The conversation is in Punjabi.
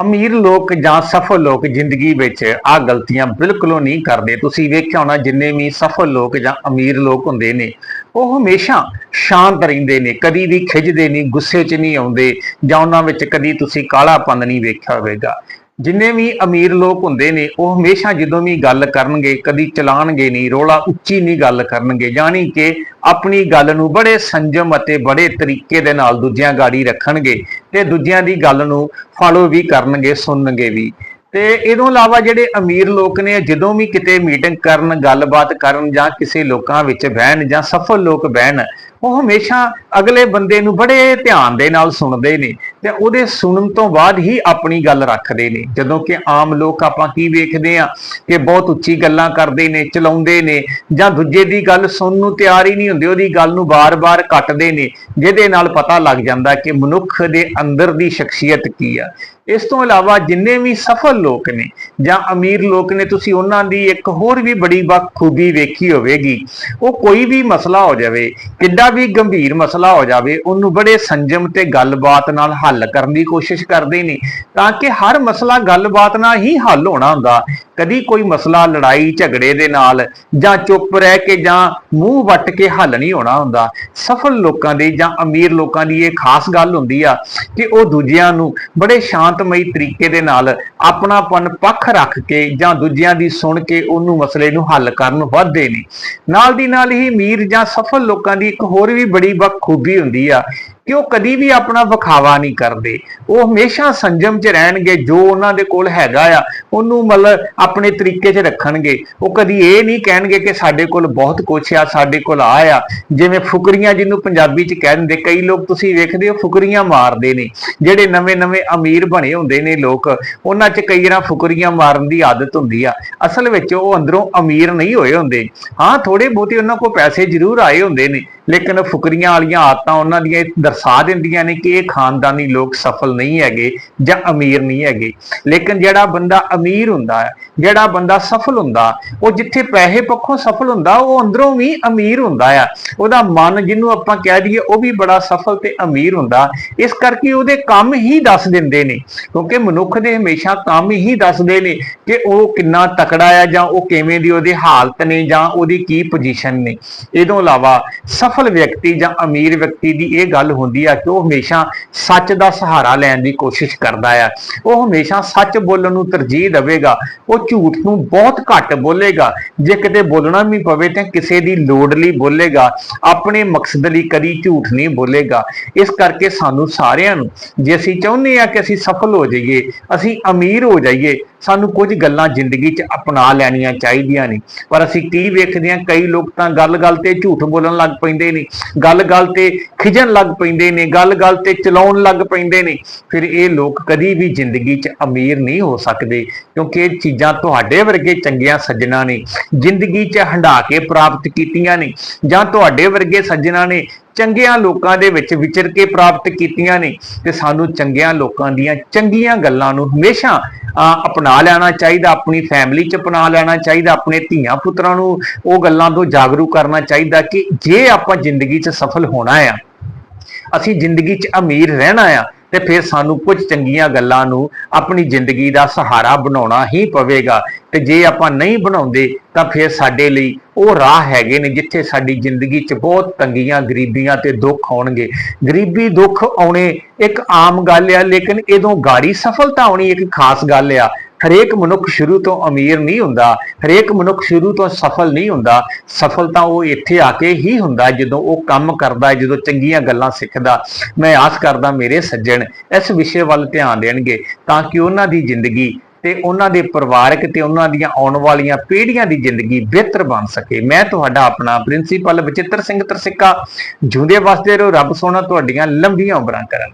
ਅਮੀਰ ਲੋਕ ਜਾਂ ਸਫਲ ਲੋਕ ਜ਼ਿੰਦਗੀ ਵਿੱਚ ਆ ਗਲਤੀਆਂ ਬਿਲਕੁਲ ਨਹੀਂ ਕਰਦੇ। ਤੁਸੀਂ ਵੇਖਿਆ ਹੋਣਾ ਜਿੰਨੇ ਵੀ ਸਫਲ ਲੋਕ ਜਾਂ ਅਮੀਰ ਲੋਕ ਹੁੰਦੇ ਨੇ, ਉਹ ਹਮੇਸ਼ਾ ਸ਼ਾਂਤ ਰਹਿੰਦੇ ਨੇ, ਕਦੀ ਵੀ ਖਿੱਚਦੇ ਨਹੀਂ, ਗੁੱਸੇ 'ਚ ਨਹੀਂ ਆਉਂਦੇ ਜਾਂ ਉਹਨਾਂ ਵਿੱਚ ਕਦੀ ਤੁਸੀਂ ਕਾਲਾਪਨ ਨਹੀਂ ਵੇਖਿਆ ਹੋਵੇਗਾ। ਜਿੰਨੇ ਵੀ ਅਮੀਰ ਲੋਕ ਹੁੰਦੇ ਨੇ, ਉਹ ਹਮੇਸ਼ਾ ਜਦੋਂ ਵੀ ਗੱਲ ਕਰਨਗੇ, ਕਦੀ ਚਲਾਣਗੇ ਨਹੀਂ, ਰੋਲਾ ਉੱਚੀ ਨਹੀਂ ਗੱਲ ਕਰਨਗੇ ਜਾਣੀ ਕਿ ਆਪਣੀ ਗੱਲ ਨੂੰ ਬੜੇ ਸੰਜਮ ਅਤੇ ਬੜੇ ਤਰੀਕੇ ਦੇ ਨਾਲ ਦੂਜਿਆਂ ਗਾੜੀ ਰੱਖਣਗੇ ਤੇ ਦੂਜਿਆਂ ਦੀ ਗੱਲ ਨੂੰ ਫਾਲੋ ਵੀ ਕਰਨਗੇ, ਸੁਣਨਗੇ ਵੀ। ਤੇ ਇਹਦੋਂ ਇਲਾਵਾ ਜਿਹੜੇ ਅਮੀਰ ਲੋਕ ਨੇ, ਜਦੋਂ ਵੀ ਕਿਤੇ ਮੀਟਿੰਗ ਕਰਨ, ਗੱਲਬਾਤ ਕਰਨ ਜਾਂ ਕਿਸੇ ਲੋਕਾਂ ਵਿੱਚ ਬਹਿਣ ਜਾਂ ਸਫਲ ਲੋਕ ਬਹਿਣ, ਉਹ ਹਮੇਸ਼ਾ ਅਗਲੇ ਬੰਦੇ ਨੂੰ ਬੜੇ ਧਿਆਨ ਦੇ ਨਾਲ ਸੁਣਦੇ ਨੇ। ਤੇ ਉਹਦੇ ਸੁਣਨ ਤੋਂ ਬਾਅਦ ਹੀ ਆਪਣੀ ਗੱਲ ਰੱਖਦੇ ਨੇ। ਜਦੋਂ ਕਿ ਆਮ ਲੋਕ ਆਪਾਂ ਕੀ ਵੇਖਦੇ ਆ ਕਿ ਬਹੁਤ ਉੱਚੀ ਗੱਲਾਂ ਕਰਦੇ ਨੇ, ਚਲਾਉਂਦੇ ਨੇ ਜਾਂ ਦੂਜੇ ਦੀ ਗੱਲ ਸੁਣਨ ਨੂੰ ਤਿਆਰ ਹੀ ਨਹੀਂ ਹੁੰਦੇ, ਉਹਦੀ ਗੱਲ ਨੂੰ ਬਾਰ-ਬਾਰ ਕੱਟਦੇ ਨੇ, ਜਿਹਦੇ ਨਾਲ ਪਤਾ ਲੱਗ ਜਾਂਦਾ ਕਿ ਮਨੁੱਖ ਦੇ ਅੰਦਰ ਦੀ ਸ਼ਖਸੀਅਤ ਕੀ ਆ। ਇਸ ਤੋਂ ਇਲਾਵਾ ਜਿੰਨੇ ਵੀ ਸਫਲ ਲੋਕ ਨੇ ਜਾਂ ਅਮੀਰ ਲੋਕ ਨੇ, ਤੁਸੀਂ ਉਹਨਾਂ ਦੀ ਇੱਕ ਹੋਰ ਵੀ ਬੜੀ ਬਖੂਬੀ ਵੇਖੀ ਹੋਵੇਗੀ। ਉਹ ਕੋਈ ਵੀ ਮਸਲਾ ਹੋ ਜਾਵੇ, ਕਿੱਡਾ ਵੀ ਗੰਭੀਰ ਮਸਲਾ ਹੋ ਜਾਵੇ, ਉਹਨੂੰ ਬੜੇ ਸੰਜਮ ਤੇ ਗੱਲਬਾਤ ਨਾਲ ਹੱਲ ਕਰਨ ਦੀ ਕੋਸ਼ਿਸ਼ ਕਰਦੇ ਨੇ, ਤਾਂ ਕਿ ਹਰ ਮਸਲਾ ਗੱਲਬਾਤ ਨਾਲ ਹੀ ਹੱਲ ਹੋਣਾ ਹੁੰਦਾ। ਕਦੀ ਕੋਈ ਮਸਲਾ ਲੜਾਈ ਝਗੜੇ ਦੇ ਨਾਲ ਜਾਂ ਚੁੱਪ ਰਹਿ ਕੇ ਜਾਂ ਮੂੰਹ ਵੱਟ ਕੇ ਹੱਲ ਨਹੀਂ ਹੋਣਾ ਹੁੰਦਾ। ਸਫਲ ਲੋਕਾਂ ਦੀ ਜਾਂ ਅਮੀਰ ਲੋਕਾਂ ਦੀ ਇਹ ਖਾਸ ਗੱਲ ਹੁੰਦੀ ਆ ਕਿ ਉਹ ਦੂਜਿਆਂ ਨੂੰ ਬੜੇ ਸ਼ਾਂਤਮਈ ਤਰੀਕੇ ਦੇ ਨਾਲ ਆਪਣਾਪਨ ਪੱਖ ਰੱਖ ਕੇ ਜਾਂ ਦੂਜਿਆਂ ਦੀ ਸੁਣ ਕੇ ਉਹਨੂੰ ਮਸਲੇ ਨੂੰ ਹੱਲ ਕਰਨ ਵੱਧਦੇ ਨੇ। ਨਾਲ ਦੀ ਨਾਲ ਹੀ ਅਮੀਰ ਜਾਂ ਸਫਲ ਲੋਕਾਂ ਦੀ ਇੱਕ ਹੋਰ ਵੀ ਬੜੀ ਬਖੂਬੀ ਹੁੰਦੀ ਆ ਕਿ ਉਹ ਕਦੀ ਵੀ ਆਪਣਾ ਵਿਖਾਵਾ ਨਹੀਂ ਕਰਦੇ। ਉਹ ਹਮੇਸ਼ਾ ਸੰਜਮ 'ਚ ਰਹਿਣਗੇ, ਜੋ ਉਹਨਾਂ ਦੇ ਕੋਲ ਹੈਗਾ ਆ, ਉਹਨੂੰ ਮਤਲਬ ਆਪਣੇ ਤਰੀਕੇ 'ਚ ਰੱਖਣਗੇ। ਉਹ ਕਦੀ ਇਹ ਨਹੀਂ ਕਹਿਣਗੇ ਕਿ ਸਾਡੇ ਕੋਲ ਬਹੁਤ ਕੁਛ ਆ ਸਾਡੇ ਕੋਲ ਆ ਆ ਜਿਵੇਂ ਫੁਕਰੀਆਂ ਜਿਹਨੂੰ ਪੰਜਾਬੀ 'ਚ ਕਹਿ ਦਿੰਦੇ, ਕਈ ਲੋਕ ਤੁਸੀਂ ਵੇਖਦੇ ਹੋ ਫੁਕਰੀਆਂ ਮਾਰਦੇ ਨੇ, ਜਿਹੜੇ ਨਵੇਂ-ਨਵੇਂ ਅਮੀਰ ਬਣੇ ਹੁੰਦੇ ਨੇ ਲੋਕ, ਉਹਨਾਂ 'ਚ ਕਈ ਵਾਰ ਫੁਕਰੀਆਂ ਮਾਰਨ ਦੀ ਆਦਤ ਹੁੰਦੀ ਆ। ਅਸਲ ਵਿੱਚ ਉਹ ਅੰਦਰੋਂ ਅਮੀਰ ਨਹੀਂ ਹੋਏ ਹੁੰਦੇ। ਹਾਂ ਥੋੜੇ ਬਹੁਤੇ ਉਹਨਾਂ ਕੋਲ ਪੈਸੇ ਜ਼ਰੂਰ ਆਏ ਹੁੰਦੇ ਨੇ ਲੇਕਿਨ ਫੁਕਰੀਆਂ ਵਾਲੀਆਂ ਆਦਤਾਂ ਉਹਨਾਂ ਦੀਆਂ ਦਰਸਾ ਦਿੰਦੀਆਂ ਨੇ ਕਿ ਇਹ ਖਾਨਦਾਨੀ ਲੋਕ ਸਫਲ ਨਹੀਂ ਹੈਗੇ ਜਾਂ ਅਮੀਰ ਨਹੀਂ ਹੈਗੇ। ਲੇਕਿਨ ਜਿਹੜਾ ਬੰਦਾ ਅਮੀਰ ਹੁੰਦਾ ਹੈ, ਜਿਹੜਾ ਬੰਦਾ ਸਫਲ ਹੁੰਦਾ, ਉਹ ਜਿੱਥੇ ਪੈਸੇ ਪੱਖੋਂ ਸਫਲ ਹੁੰਦਾ, ਉਹ ਅੰਦਰੋਂ ਵੀ ਅਮੀਰ ਹੁੰਦਾ ਆ। ਉਹਦਾ ਮਨ ਜਿਹਨੂੰ ਆਪਾਂ ਕਹਿ ਦਈਏ, ਉਹ ਵੀ ਬੜਾ ਸਫਲ ਤੇ ਅਮੀਰ ਹੁੰਦਾ। ਇਸ ਕਰਕੇ ਉਹਦੇ ਕੰਮ ਹੀ ਦੱਸ ਦਿੰਦੇ ਨੇ, ਕਿਉਂਕਿ ਮਨੁੱਖ ਦੇ ਹਮੇਸ਼ਾ ਕੰਮ ਹੀ ਦੱਸਦੇ ਨੇ ਕਿ ਉਹ ਕਿੰਨਾ ਤਕੜਾ ਆ ਜਾਂ ਉਹ ਕਿਵੇਂ ਦੀ ਉਹਦੀ ਹਾਲਤ ਨੇ ਜਾਂ ਉਹਦੀ ਕੀ ਪੋਜੀਸ਼ਨ ਨੇ। ਇਹਦੋਂ ਇਲਾਵਾ ਸਫਲ ਵਿਅਕਤੀ ਜਾਂ ਅਮੀਰ ਵਿਅਕਤੀ ਦੀ ਇਹ ਗੱਲ ਹੁੰਦੀ ਆ ਕਿ ਉਹ ਹਮੇਸ਼ਾ ਸੱਚ ਦਾ ਸਹਾਰਾ ਲੈਣ ਦੀ ਕੋਸ਼ਿਸ਼ ਕਰਦਾ ਆ। ਉਹ ਹਮੇਸ਼ਾ ਸੱਚ ਬੋਲਣ ਨੂੰ ਤਰਜੀਹ ਦੇਵੇਗਾ। ਉਹ ਝੂਠ ਨੂੰ ਬਹੁਤ ਘੱਟ ਬੋਲੇਗਾ। ਜੇ ਕਿਤੇ ਬੋਲਣਾ ਵੀ ਪਵੇ ਤਾਂ ਕਿਸੇ ਦੀ ਲੋੜ ਲਈ ਬੋਲੇਗਾ। ਆਪਣੇ ਮਕਸਦ ਲਈ ਕਦੀ ਝੂਠ ਨਹੀਂ ਬੋਲੇਗਾ। ਇਸ ਕਰਕੇ ਸਾਨੂੰ ਸਾਰਿਆਂ ਨੂੰ, ਜੇ ਅਸੀਂ ਚਾਹੁੰਦੇ ਆ ਕਿ ਅਸੀਂ ਸਫਲ ਹੋ ਜਾਈਏ, ਅਸੀਂ ਅਮੀਰ ਹੋ ਜਾਈਏ ਸਾਨੂੰ ਕੁਝ ਗੱਲਾਂ ਜ਼ਿੰਦਗੀ 'ਚ ਅਪਣਾ ਲੈਣੀਆਂ ਚਾਹੀਦੀਆਂ ਨੇ। ਪਰ ਅਸੀਂ ਕੀ ਵੇਖਦੇ ਹਾਂ, ਕਈ ਲੋਕ ਤਾਂ ਗੱਲ-ਗੱਲ ਤੇ ਝੂਠ ਬੋਲਣ ਲੱਗ ਪੈਂਦੇ ਨੇ, ਗੱਲ-ਗੱਲ ਤੇ ਖਿਜਣ ਲੱਗ ਪੈਂਦੇ ਨੇ, ਗੱਲ-ਗੱਲ ਤੇ ਚਲਾਉਣ ਲੱਗ ਪੈਂਦੇ ਨੇ। ਫਿਰ ਇਹ ਲੋਕ ਕਦੀ ਵੀ ਜ਼ਿੰਦਗੀ 'ਚ ਅਮੀਰ ਨਹੀਂ ਹੋ ਸਕਦੇ, ਕਿਉਂਕਿ ਇਹ ਚੀਜ਼ਾਂ ਤੁਹਾਡੇ ਵਰਗੇ ਚੰਗੀਆਂ ਸੱਜਣਾ ਨੇ। ਜ਼ਿੰਦਗੀ 'ਚ ਹੰਡਾ ਕੇ ਪ੍ਰਾਪਤ ਕੀਤੀਆਂ ਨੇ, ਜਾਂ ਤੁਹਾਡੇ ਵਰਗੇ ਸੱਜਣਾ ਨੇ ਚੰਗਿਆਂ ਲੋਕਾਂ ਦੇ ਵਿੱਚ ਵਿਚਰ ਕੇ ਪ੍ਰਾਪਤ ਕੀਤੀਆਂ ਨੇ। ਤੇ ਸਾਨੂੰ ਚੰਗਿਆਂ ਲੋਕਾਂ ਦੀਆਂ ਚੰਗੀਆਂ ਗੱਲਾਂ ਨੂੰ ਹਮੇਸ਼ਾ ਅਪਣਾ ਲੈਣਾ ਚਾਹੀਦਾ, ਆਪਣੀ ਫੈਮਿਲੀ 'ਚ ਅਪਣਾ ਲੈਣਾ ਚਾਹੀਦਾ, ਆਪਣੇ ਧੀਆਂ ਪੁੱਤਰਾਂ ਨੂੰ ਉਹ ਗੱਲਾਂ ਤੋਂ ਜਾਗਰੂਕ ਕਰਨਾ ਚਾਹੀਦਾ ਕਿ ਜੇ ਆਪਾਂ ਜ਼ਿੰਦਗੀ 'ਚ ਸਫਲ ਹੋਣਾ ਆ, ਅਸੀਂ ਜ਼ਿੰਦਗੀ 'ਚ ਅਮੀਰ ਰਹਿਣਾ ਆ ਤੇ ਫਿਰ ਸਾਨੂੰ ਕੁਝ ਚੰਗੀਆਂ ਗੱਲਾਂ ਨੂੰ ਆਪਣੀ ਜ਼ਿੰਦਗੀ ਦਾ ਸਹਾਰਾ ਬਣਾਉਣਾ ਹੀ ਪਵੇਗਾ। ਤੇ ਜੇ ਆਪਾਂ ਨਹੀਂ ਬਣਾਉਂਦੇ, ਤਾਂ ਫਿਰ ਸਾਡੇ ਲਈ ਉਹ ਰਾਹ ਹੈਗੇ ਨੇ ਜਿੱਥੇ ਸਾਡੀ ਜ਼ਿੰਦਗੀ 'ਚ ਬਹੁਤ ਤੰਗੀਆਂ, ਗਰੀਬੀਆਂ ਤੇ ਦੁੱਖ ਆਉਣਗੇ। ਗਰੀਬੀ, ਦੁੱਖ ਆਉਣੇ ਇੱਕ ਆਮ ਗੱਲ ਆ, ਲੇਕਿਨ ਇਦੋਂ ਗਾੜੀ ਸਫਲਤਾ ਆਉਣੀ ਇੱਕ ਖਾਸ ਗੱਲ ਆ। ਹਰੇਕ ਮਨੁੱਖ ਸ਼ੁਰੂ ਤੋਂ ਅਮੀਰ ਨਹੀਂ ਹੁੰਦਾ, ਹਰੇਕ ਮਨੁੱਖ ਸ਼ੁਰੂ ਤੋਂ ਸਫਲ ਨਹੀਂ ਹੁੰਦਾ, ਸਫਲਤਾ ਉਹ ਇੱਥੇ ਆ ਕੇ ਹੀ ਹੁੰਦਾ ਜਦੋਂ ਉਹ ਕੰਮ ਕਰਦਾ, ਜਦੋਂ ਚੰਗੀਆਂ ਗੱਲਾਂ ਸਿੱਖਦਾ। ਮੈਂ ਆਸ ਕਰਦਾ ਮੇਰੇ ਸੱਜਣ ਇਸ ਵਿਸ਼ੇ ਵੱਲ ਧਿਆਨ ਦੇਣਗੇ ਤਾਂ ਕਿ ਉਹਨਾਂ ਦੀ ਜ਼ਿੰਦਗੀ ਤੇ ਉਹਨਾਂ ਦੇ ਪਰਿਵਾਰਕ ਤੇ ਉਹਨਾਂ ਦੀਆਂ ਆਉਣ ਵਾਲੀਆਂ ਪੀੜ੍ਹੀਆਂ ਦੀ ਜ਼ਿੰਦਗੀ ਬਿਹਤਰ ਬਣ ਸਕੇ। ਮੈਂ ਤੁਹਾਡਾ ਆਪਣਾ ਪ੍ਰਿੰਸੀਪਲ ਬਚਿੱਤਰ ਸਿੰਘ ਤਰਸਿੱਕਾ ਜੁੰਦੇ ਵਸਦੇ ਰਹੋ, ਰੱਬ ਸੋਹਣਾ ਤੁਹਾਡੀਆਂ ਲੰਬੀਆਂ ਉਮਰਾਂ ਕਰਨ।